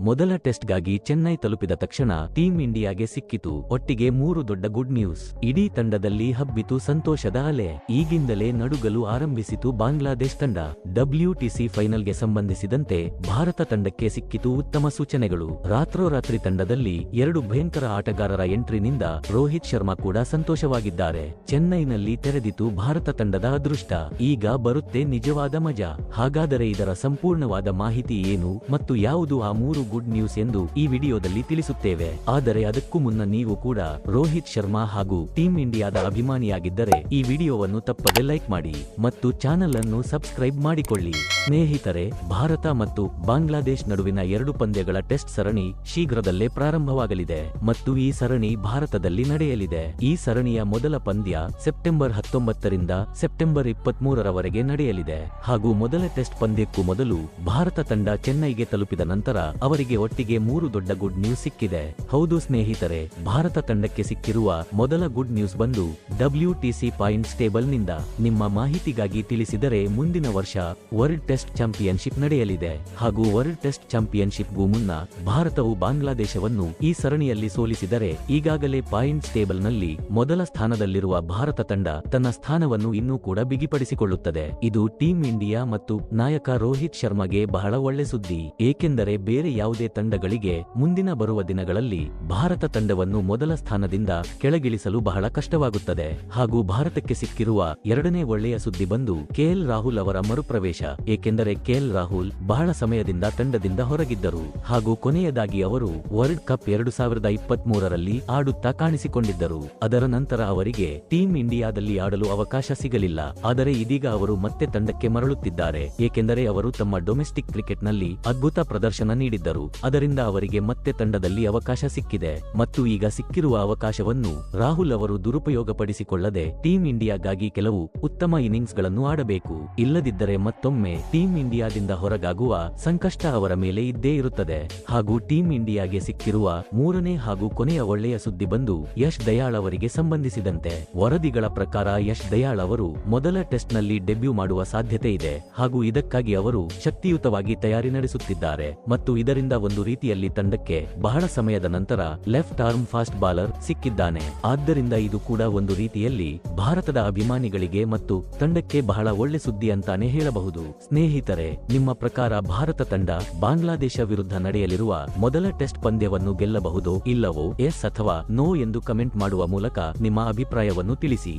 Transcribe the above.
ಮೊದಲ ಟೆಸ್ಟ್ಗಾಗಿ ಚೆನ್ನೈ ತಲುಪಿದ ತಕ್ಷಣ ಟೀಂ ಇಂಡಿಯಾಗೆ ಸಿಕ್ಕಿತು. ಒಟ್ಟಿಗೆ ಮೂರು ದೊಡ್ಡ ಗುಡ್ ನ್ಯೂಸ್. ಇಡೀ ತಂಡದಲ್ಲಿ ಹಬ್ಬಿತು ಸಂತೋಷದ ಅಲೆ. ಈಗಿಂದಲೇ ನಡುಗಲು ಆರಂಭಿಸಿತು ಬಾಂಗ್ಲಾದೇಶ್ ತಂಡ. ಡಬ್ಲ್ಯೂಟಿಸಿ ಫೈನಲ್ಗೆ ಸಂಬಂಧಿಸಿದಂತೆ ಭಾರತ ತಂಡಕ್ಕೆ ಸಿಕ್ಕಿತು ಉತ್ತಮ ಸೂಚನೆಗಳು. ರಾತ್ರೋರಾತ್ರಿ ತಂಡದಲ್ಲಿ ಎರಡು ಭಯಂಕರ ಆಟಗಾರರ ಎಂಟ್ರಿನಿಂದ ರೋಹಿತ್ ಶರ್ಮಾ ಕೂಡ ಸಂತೋಷವಾಗಿದ್ದಾರೆ. ಚೆನ್ನೈನಲ್ಲಿ ತೆರೆದಿತು ಭಾರತ ತಂಡದ ಅದೃಷ್ಟ. ಈಗ ಬರುತ್ತೆ ನಿಜವಾದ ಮಜಾ. ಹಾಗಾದರೆ ಇದರ ಸಂಪೂರ್ಣವಾದ ಮಾಹಿತಿ ಏನು? ಮತ್ತು ಯಾವುದು ಆ ಮೂರು ಗುಡ್ ನ್ಯೂಸ್ ಎಂದು ಈ ವಿಡಿಯೋದಲ್ಲಿ ತಿಳಿಸುತ್ತೇವೆ. ಆದರೆ ಅದಕ್ಕೂ ಮುನ್ನ ನೀವು ಕೂಡ ರೋಹಿತ್ ಶರ್ಮಾ ಹಾಗೂ ಟೀಂ ಇಂಡಿಯಾದ ಅಭಿಮಾನಿಯಾಗಿದ್ದರೆ ಈ ವಿಡಿಯೋವನ್ನು ತಪ್ಪದೆ ಲೈಕ್ ಮಾಡಿ ಮತ್ತು ಚಾನೆಲ್ ಅನ್ನು ಸಬ್ಸ್ಕ್ರೈಬ್ ಮಾಡಿಕೊಳ್ಳಿ. ಸ್ನೇಹಿತರೆ, ಭಾರತ ಮತ್ತು ಬಾಂಗ್ಲಾದೇಶ್ ನಡುವಿನ ಎರಡು ಪಂದ್ಯಗಳ ಟೆಸ್ಟ್ ಸರಣಿ ಶೀಘ್ರದಲ್ಲೇ ಪ್ರಾರಂಭವಾಗಲಿದೆ ಮತ್ತು ಈ ಸರಣಿ ಭಾರತದಲ್ಲಿ ನಡೆಯಲಿದೆ. ಈ ಸರಣಿಯ ಮೊದಲ ಪಂದ್ಯ ಸೆಪ್ಟೆಂಬರ್ ಹತ್ತೊಂಬತ್ತರಿಂದ ಸೆಪ್ಟೆಂಬರ್ ಇಪ್ಪತ್ಮೂರರವರೆಗೆ ನಡೆಯಲಿದೆ. ಹಾಗೂ ಮೊದಲ ಟೆಸ್ಟ್ ಪಂದ್ಯಕ್ಕೂ ಮೊದಲು ಭಾರತ ತಂಡ ಚೆನ್ನೈಗೆ ತಲುಪಿದ ನಂತರ ಅವರಿಗೆ ಒಟ್ಟಿಗೆ ಮೂರು ದೊಡ್ಡ ಗುಡ್ ನ್ಯೂಸ್ ಸಿಕ್ಕಿದೆ. ಹೌದು ಸ್ನೇಹಿತರೆ, ಭಾರತ ತಂಡಕ್ಕೆ ಸಿಕ್ಕಿರುವ ಮೊದಲ ಗುಡ್ ನ್ಯೂಸ್ ಬಂದು ಡಬ್ಲ್ಯೂಟಿಸಿ ಪಾಯಿಂಟ್ಸ್ ಟೇಬಲ್ನಿಂದ ನಿಮ್ಮ ಮಾಹಿತಿಗಾಗಿ ತಿಳಿಸಿದರೆ ಮುಂದಿನ ವರ್ಷ ವರ್ಲ್ಡ್ ಟೆಸ್ಟ್ ಚಾಂಪಿಯನ್ಶಿಪ್ ನಡೆಯಲಿದೆ. ಹಾಗೂ ವರ್ಲ್ಡ್ ಟೆಸ್ಟ್ ಚಾಂಪಿಯನ್ಶಿಪ್ಗೂ ಮುನ್ನ ಭಾರತವು ಬಾಂಗ್ಲಾದೇಶವನ್ನು ಈ ಸರಣಿಯಲ್ಲಿ ಸೋಲಿಸಿದರೆ ಈಗಾಗಲೇ ಪಾಯಿಂಟ್ಸ್ ಟೇಬಲ್ನಲ್ಲಿ ಮೊದಲ ಸ್ಥಾನದಲ್ಲಿರುವ ಭಾರತ ತಂಡ ತನ್ನ ಸ್ಥಾನವನ್ನು ಇನ್ನೂ ಕೂಡ ಬಿಗಿಪಡಿಸಿಕೊಳ್ಳುತ್ತದೆ. ಇದು ಟೀಂ ಇಂಡಿಯಾ ಮತ್ತು ನಾಯಕ ರೋಹಿತ್ ಶರ್ಮಾಗೆ ಬಹಳ ಒಳ್ಳೆ ಸುದ್ದಿ. ಏಕೆಂದರೆ ಬೇರೆ ಯಾವುದೇ ತಂಡಗಳಿಗೆ ಮುಂದಿನ ಬರುವ ದಿನಗಳಲ್ಲಿ ಭಾರತ ತಂಡವನ್ನು ಮೊದಲ ಸ್ಥಾನದಿಂದ ಕೆಳಗಿಳಿಸಲು ಬಹಳ ಕಷ್ಟವಾಗುತ್ತದೆ. ಹಾಗೂ ಭಾರತಕ್ಕೆ ಸಿಕ್ಕಿರುವ ಎರಡನೇ ಒಳ್ಳೆಯ ಸುದ್ದಿ ಬಂದು ಕೆಎಲ್ ರಾಹುಲ್ ಅವರ ಮರುಪ್ರವೇಶ. ಏಕೆಂದರೆ ಕೆಎಲ್ ರಾಹುಲ್ ಬಹಳ ಸಮಯದಿಂದ ತಂಡದಿಂದ ಹೊರಗಿದ್ದರು. ಹಾಗೂ ಕೊನೆಯದಾಗಿ ಅವರು ವರ್ಲ್ಡ್ ಕಪ್ ಎರಡು ಸಾವಿರದ ಇಪ್ಪತ್ತ್ ಮೂರರಲ್ಲಿ ಆಡುತ್ತಾ ಕಾಣಿಸಿಕೊಂಡಿದ್ದರು. ಅದರ ನಂತರ ಅವರಿಗೆ ಟೀಂ ಇಂಡಿಯಾದಲ್ಲಿ ಆಡಲು ಅವಕಾಶ ಸಿಗಲಿಲ್ಲ. ಆದರೆ ಇದೀಗ ಅವರು ಮತ್ತೆ ತಂಡಕ್ಕೆ ಮರಳುತ್ತಿದ್ದಾರೆ. ಏಕೆಂದರೆ ಅವರು ತಮ್ಮ ಡೊಮೆಸ್ಟಿಕ್ ಕ್ರಿಕೆಟ್ನಲ್ಲಿ ಅದ್ಭುತ ಪ್ರದರ್ಶನ ನೀಡಿದ್ದರು. ಅದರಿಂದ ಅವರಿಗೆ ಮತ್ತೆ ತಂಡದಲ್ಲಿ ಅವಕಾಶ ಸಿಕ್ಕಿದೆ. ಮತ್ತು ಈಗ ಸಿಕ್ಕಿರುವ ಅವಕಾಶವನ್ನು ರಾಹುಲ್ ಅವರು ದುರುಪಯೋಗಪಡಿಸಿಕೊಳ್ಳದೆ ಟೀಂ ಇಂಡಿಯಾಗಾಗಿ ಕೆಲವು ಉತ್ತಮ ಇನ್ನಿಂಗ್ಸ್ಗಳನ್ನು ಆಡಬೇಕು. ಇಲ್ಲದಿದ್ದರೆ ಮತ್ತೊಮ್ಮೆ ಟೀಂ ಇಂಡಿಯಾದಿಂದ ಹೊರಗಾಗುವ ಸಂಕಷ್ಟ ಅವರ ಮೇಲೆ ಇದ್ದೇ ಇರುತ್ತದೆ. ಹಾಗೂ ಟೀಂ ಇಂಡಿಯಾಗೆ ಸಿಕ್ಕಿರುವ ಮೂರನೇ ಹಾಗೂ ಕೊನೆಯ ಒಳ್ಳೆಯ ಸುದ್ದಿ ಬಂದು ಯಶ್ ದಯಾಳ್ ಅವರಿಗೆ ಸಂಬಂಧಿಸಿದಂತೆ. ವರದಿಗಳ ಪ್ರಕಾರ ಯಶ್ ದಯಾಳ್ ಅವರು ಮೊದಲ ಟೆಸ್ಟ್ನಲ್ಲಿ ಡೆಬ್ಯೂ ಮಾಡುವ ಸಾಧ್ಯತೆ ಇದೆ. ಹಾಗೂ ಇದಕ್ಕಾಗಿ ಅವರು ಶಕ್ತಿಯುತವಾಗಿ ತಯಾರಿ ನಡೆಸುತ್ತಿದ್ದಾರೆ. ಮತ್ತು ಇದರಿಂದ ಒಂದು ರೀತಿಯಲ್ಲಿ ತಂಡಕ್ಕೆ ಬಹಳ ಸಮಯದ ನಂತರ ಲೆಫ್ಟ್ ಆರ್ಮ್ ಫಾಸ್ಟ್ ಬಾಲರ್ ಸಿಕ್ಕಿದ್ದಾನೆ. ಆದ್ದರಿಂದ ಇದು ಕೂಡ ಒಂದು ರೀತಿಯಲ್ಲಿ ಭಾರತದ ಅಭಿಮಾನಿಗಳಿಗೆ ಮತ್ತು ತಂಡಕ್ಕೆ ಬಹಳ ಒಳ್ಳೆ ಸುದ್ದಿ ಅಂತಾನೆ ಹೇಳಬಹುದು. ಸ್ನೇಹಿತರೆ, ನಿಮ್ಮ ಪ್ರಕಾರ ಭಾರತ ತಂಡ ಬಾಂಗ್ಲಾದೇಶ ವಿರುದ್ಧ ನಡೆಯಲಿರುವ ಮೊದಲ ಟೆಸ್ಟ್ ಪಂದ್ಯವನ್ನು ಗೆಲ್ಲಬಹುದೋ ಇಲ್ಲವೋ, ಎಸ್ ಅಥವಾ ನೋ ಎಂದು ಕಮೆಂಟ್ ಮಾಡುವ ಮೂಲಕ ನಿಮ್ಮ ಅಭಿಪ್ರಾಯವನ್ನು ತಿಳಿಸಿ.